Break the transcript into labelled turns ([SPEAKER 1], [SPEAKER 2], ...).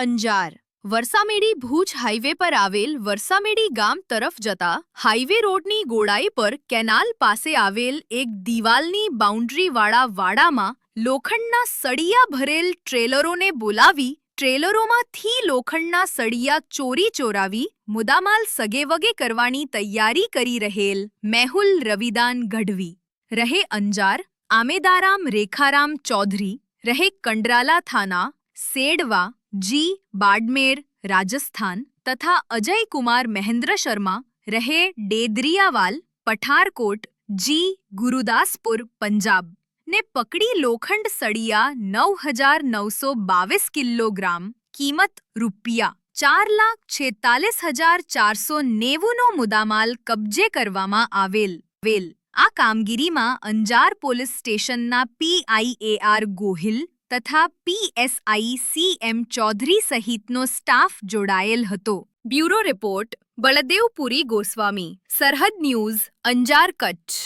[SPEAKER 1] Anjar. Varsamedi Bhuj highway પર આવેલ વરસામેડી ગામ તરફ જતા હાઈવે રોડની ગોળાઈ પર કેનાલ પાસે આવેલ એક દિવાલની બાઉન્ડ્રીવાળા વાડામાં લોખંડના સળિયા ભરેલ ટ્રેલરોને બોલાવી ટ્રેલરોમાંથી લોખંડના સળિયા ચોરી ચોરાવી મુદામાલ સગેવગે કરવાની તૈયારી કરી રહેલ મેહુલ રવિદાન ગઢવી. રહે અંજાર, આમેદારામ રેખારામ ચૌધરી, રહે કંડરાલા થાના, સેડવા જી બાડમેર, રાજસ્થાન તથા અજય કુમાર મહેન્દ્ર શર્મા રહે ડેદરિયાવાલ, પઠારકોટ, જી ગુરુદાસપુર, પંજાબ. ને પકડી લોખંડ સળિયા નવ હજાર નવસો બાવીસ કિલોગ્રામ કિંમત રૂપિયા ચાર લાખ છેતાલીસ હજાર ચારસો નેવુંનો મુદ્દામાલ કબજે કરવામાં આવેલ. વેલ આ કામગીરીમાં અંજાર પોલીસ સ્ટેશનના પીઆઈએઆર ગોહિલ તથા પીએસઆઈ સી એમ ચૌધરી સહિતનો સ્ટાફ જોડાયેલ હતો. બ્યુરો રિપોર્ટ, બળદેવપુરી ગોસ્વામી, સરહદ ન્યૂઝ, અંજાર કચ્છ.